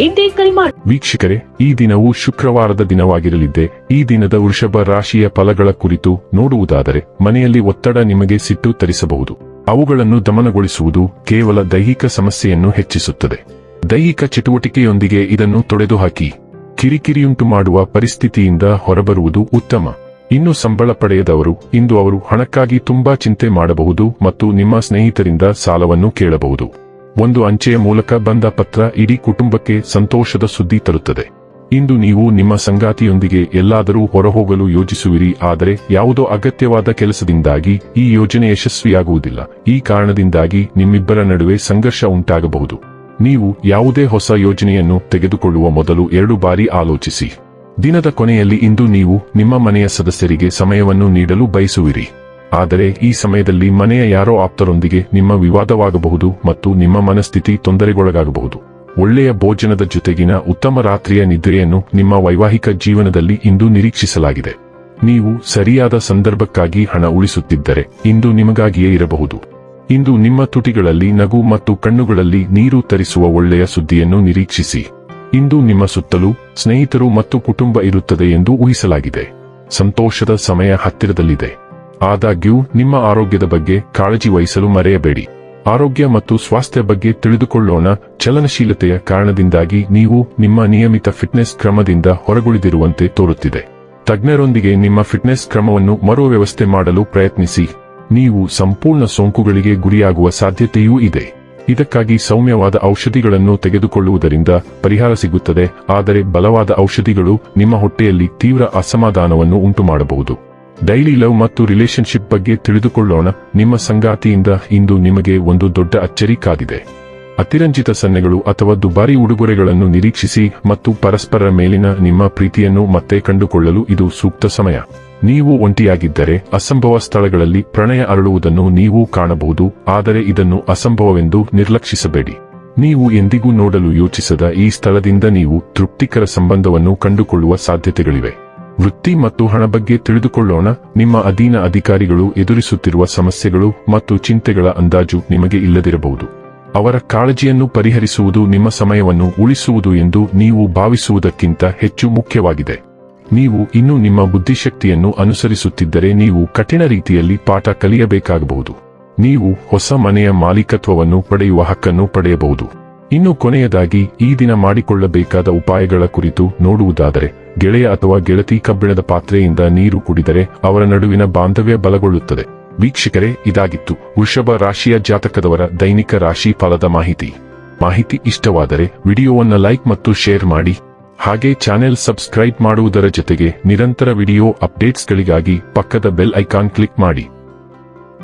ಹಿಂದೆ ಕರೆ ಮಾಡಿ. ವೀಕ್ಷಕರೇ, ಈ ದಿನವು ಶುಕ್ರವಾರದ ದಿನವಾಗಿರಲಿದ್ದೆ, ಈ ದಿನದ ವೃಷಭ ರಾಶಿಯ ಫಲಗಳ ಕುರಿತು ನೋಡುವುದಾದರೆ ಮನೆಯಲ್ಲಿ ಒತ್ತಡ ನಿಮಗೆ ಸಿಟ್ಟು ತರಿಸಬಹುದು. ಅವುಗಳನ್ನು ದಮನಗೊಳಿಸುವುದು ಕೇವಲ ದೈಹಿಕ ಸಮಸ್ಯೆಯನ್ನು ಹೆಚ್ಚಿಸುತ್ತದೆ. ದೈಹಿಕ ಚಟುವಟಿಕೆಯೊಂದಿಗೆ ಇದನ್ನು ತೊಡೆದುಹಾಕಿ. ಕಿರಿಕಿರಿಯುಂಟು ಮಾಡುವ ಪರಿಸ್ಥಿತಿಯಿಂದ ಹೊರಬರುವುದು ಉತ್ತಮ. ಇನ್ನು ಸಂಬಳ ಪಡೆಯದವರು, ಇಂದು ಅವರು ಹಣಕ್ಕಾಗಿ ತುಂಬಾ ಚಿಂತೆ ಮಾಡಬಹುದು ಮತ್ತು ನಿಮ್ಮ ಸ್ನೇಹಿತರಿಂದ ಸಾಲವನ್ನು ಕೇಳಬಹುದು. ಒಂದು ಅಂಚೆಯ ಮೂಲಕ ಬಂದ ಪತ್ರ ಇಡೀ ಕುಟುಂಬಕ್ಕೆ ಸಂತೋಷದ ಸುದ್ದಿ ತರುತ್ತದೆ. ಇಂದು ನೀವು ನಿಮ್ಮ ಸಂಗಾತಿಯೊಂದಿಗೆ ಎಲ್ಲಾದರೂ ಹೊರಹೋಗಲು ಯೋಜಿಸುವಿರಿ ಆದರೆ ಯಾವುದೋ ಅಗತ್ಯವಾದ ಕೆಲಸದಿಂದಾಗಿ ಈ ಯೋಜನೆ ಯಶಸ್ವಿಯಾಗುವುದಿಲ್ಲ. ಈ ಕಾರಣದಿಂದಾಗಿ ನಿಮ್ಮಿಬ್ಬರ ನಡುವೆ ಸಂಘರ್ಷ ಉಂಟಾಗಬಹುದು. ನೀವು ಯಾವುದೇ ಹೊಸ ಯೋಜನೆಯನ್ನು ತೆಗೆದುಕೊಳ್ಳುವ ಮೊದಲು ಎರಡು ಬಾರಿ ಆಲೋಚಿಸಿ. ದಿನದ ಕೊನೆಯಲ್ಲಿ ಇಂದು ನೀವು ನಿಮ್ಮ ಮನೆಯ ಸದಸ್ಯರಿಗೆ ಸಮಯವನ್ನು ನೀಡಲು ಬಯಸುವಿರಿ. ಆದರೆ ಈ ಸಮಯದಲ್ಲಿ ಮನೆಯ ಯಾರೋ ಆಪ್ತರೊಂದಿಗೆ ನಿಮ್ಮ ವಿವಾದವಾಗಬಹುದು ಮತ್ತು ನಿಮ್ಮ ಮನಸ್ಥಿತಿ ತೊಂದರೆಗೊಳಗಾಗಬಹುದು. ಒಳ್ಳೆಯ ಭೋಜನದ ಜೊತೆಗಿನ ಉತ್ತಮ ರಾತ್ರಿಯ ನಿದ್ರೆಯನ್ನು ನಿಮ್ಮ ವೈವಾಹಿಕ ಜೀವನದಲ್ಲಿ ಇಂದು ನಿರೀಕ್ಷಿಸಲಾಗಿದೆ. ನೀವು ಸರಿಯಾದ ಸಂದರ್ಭಕ್ಕಾಗಿ ಹಣ ಉಳಿಸುತ್ತಿದ್ದರೆ ಇಂದು ನಿಮಗಾಗಿಯೇ ಇರಬಹುದು. ಇಂದು ನಿಮ್ಮ ತುಟಿಗಳಲ್ಲಿ ನಗು ಮತ್ತು ಕಣ್ಣುಗಳಲ್ಲಿ ನೀರು ತರಿಸುವ ಒಳ್ಳೆಯ ಸುದ್ದಿಯನ್ನು ನಿರೀಕ್ಷಿಸಿ. ಇಂದು ನಿಮ್ಮ ಸುತ್ತಲೂ ಸ್ನೇಹಿತರು ಮತ್ತು ಕುಟುಂಬ ಇರುತ್ತದೆ ಎಂದು ಊಹಿಸಲಾಗಿದೆ. ಸಂತೋಷದ ಸಮಯ ಹತ್ತಿರದಲ್ಲಿದೆ. ಆದಾಗ್ಯೂ, ನಿಮ್ಮ ಆರೋಗ್ಯದ ಬಗ್ಗೆ ಕಾಳಜಿ ವಹಿಸಲು ಮರೆಯಬೇಡಿ. ಆರೋಗ್ಯ ಮತ್ತು ಸ್ವಾಸ್ಥ್ಯ ಬಗ್ಗೆ ತಿಳಿದುಕೊಳ್ಳೋಣ. ಚಲನಶೀಲತೆಯ ಕಾರಣದಿಂದಾಗಿ ನೀವು ನಿಮ್ಮ ನಿಯಮಿತ ಫಿಟ್ನೆಸ್ ಕ್ರಮದಿಂದ ಹೊರಗುಳಿದಿರುವಂತೆ ತೋರುತ್ತಿದೆ. ತಜ್ಞರೊಂದಿಗೆ ನಿಮ್ಮ ಫಿಟ್ನೆಸ್ ಕ್ರಮವನ್ನು ಮರು ವ್ಯವಸ್ಥೆ ಮಾಡಲು ಪ್ರಯತ್ನಿಸಿ. ನೀವು ಸಂಪೂರ್ಣ ಸೋಂಕುಗಳಿಗೆ ಗುರಿಯಾಗುವ ಸಾಧ್ಯತೆಯೂ ಇದೆ. ಇದಕ್ಕಾಗಿ ಸೌಮ್ಯವಾದ ಔಷಧಿಗಳನ್ನು ತೆಗೆದುಕೊಳ್ಳುವುದರಿಂದ ಪರಿಹಾರ ಸಿಗುತ್ತದೆ. ಆದರೆ ಬಲವಾದ ಔಷಧಿಗಳು ನಿಮ್ಮ ಹೊಟ್ಟೆಯಲ್ಲಿ ತೀವ್ರ ಅಸಮಾಧಾನವನ್ನು ಉಂಟುಮಾಡಬಹುದು. ಡೈಲಿ ಲವ್ ಮತ್ತು ರಿಲೇಶನ್ಶಿಪ್ ಬಗ್ಗೆ ತಿಳಿದುಕೊಳ್ಳೋಣ. ನಿಮ್ಮ ಸಂಗಾತಿಯಿಂದ ಇಂದು ನಿಮಗೆ ಒಂದು ದೊಡ್ಡ ಅಚ್ಚರಿ ಕಾದಿದೆ ಅತಿರಂಜಿತ ಸನ್ನೆಗಳು ಅಥವಾ ದುಬಾರಿ ಉಡುಗೊರೆಗಳನ್ನು ನಿರೀಕ್ಷಿಸಿ ಮತ್ತು ಪರಸ್ಪರ ಮೇಲಿನ ನಿಮ್ಮ ಪ್ರೀತಿಯನ್ನು ಮತ್ತೆ ಕಂಡುಕೊಳ್ಳಲು ಇದು ಸೂಕ್ತ ಸಮಯ. ನೀವು ಒಂಟಿಯಾಗಿದ್ದರೆ ಅಸಂಭವ ಸ್ಥಳಗಳಲ್ಲಿ ಪ್ರಣಯ ಅರಳುವುದನ್ನು ನೀವು ಕಾಣಬಹುದು, ಆದರೆ ಇದನ್ನು ಅಸಂಭವವೆಂದು ನಿರ್ಲಕ್ಷಿಸಬೇಡಿ. ನೀವು ಎಂದಿಗೂ ನೋಡಲು ಯೋಚಿಸದ ಈ ಸ್ಥಳದಿಂದ ನೀವು ತೃಪ್ತಿಕರ ಸಂಬಂಧವನ್ನು ಕಂಡುಕೊಳ್ಳುವ ಸಾಧ್ಯತೆಗಳಿವೆ. ವೃತ್ತಿ ಮತ್ತು ಹಣ ಬಗ್ಗೆ ತಿಳಿದುಕೊಳ್ಳೋಣ. ನಿಮ್ಮ ಅಧೀನ ಅಧಿಕಾರಿಗಳು ಎದುರಿಸುತ್ತಿರುವ ಸಮಸ್ಯೆಗಳು ಮತ್ತು ಚಿಂತೆಗಳ ಅಂದಾಜು ನಿಮಗೆ ಇಲ್ಲದಿರಬಹುದು. ಅವರ ಕಾಳಜಿಯನ್ನು ಪರಿಹರಿಸುವುದು ನಿಮ್ಮ ಸಮಯವನ್ನು ಉಳಿಸುವುದು ಎಂದು ನೀವು ಭಾವಿಸುವುದಕ್ಕಿಂತ ಹೆಚ್ಚು ಮುಖ್ಯವಾಗಿದೆ. ನೀವು ಇನ್ನೂ ನಿಮ್ಮ ಬುದ್ಧಿಶಕ್ತಿಯನ್ನು ಅನುಸರಿಸುತ್ತಿದ್ದರೆ ನೀವು ಕಠಿಣ ರೀತಿಯಲ್ಲಿ ಪಾಠ ಕಲಿಯಬೇಕಾಗಬಹುದು. ನೀವು ಹೊಸ ಮನೆಯ ಮಾಲೀಕತ್ವವನ್ನು ಪಡೆಯುವ ಹಕ್ಕನ್ನು ಪಡೆಯಬಹುದು. ಇನ್ನು ಕೊನೆಯದಾಗಿ ಈ ದಿನ ಮಾಡಿಕೊಳ್ಳಬೇಕಾದ ಉಪಾಯಗಳ ಕುರಿತು ನೋಡುವುದಾದರೆ, ಗೆಳೆಯ ಅಥವಾ ಗೆಳತಿ ಕಬ್ಬಿಣದ ಪಾತ್ರೆಯಿಂದ ನೀರು ಕುಡಿದರೆ ಅವರ ನಡುವಿನ ಬಾಂಧವ್ಯ ಬಲಗೊಳ್ಳುತ್ತದೆ. ವೀಕ್ಷಕರೇ, ಇದಾಗಿತ್ತು ವೃಷಭ ರಾಶಿಯ ಜಾತಕದವರ ದೈನಿಕ ರಾಶಿ ಫಲದ ಮಾಹಿತಿ. ಮಾಹಿತಿ ಇಷ್ಟವಾದರೆ ವಿಡಿಯೋವನ್ನ ಲೈಕ್ ಮತ್ತು ಶೇರ್ ಮಾಡಿ. ಹಾಗೆ ಚಾನೆಲ್ ಸಬ್ಸ್ಕ್ರೈಬ್ ಮಾಡುವುದರ ಜೊತೆಗೆ ನಿರಂತರ ವಿಡಿಯೋ ಅಪ್ಡೇಟ್ಸ್ಗಳಿಗಾಗಿ ಪಕ್ಕದ ಬೆಲ್ ಐಕಾನ್ ಕ್ಲಿಕ್ ಮಾಡಿ.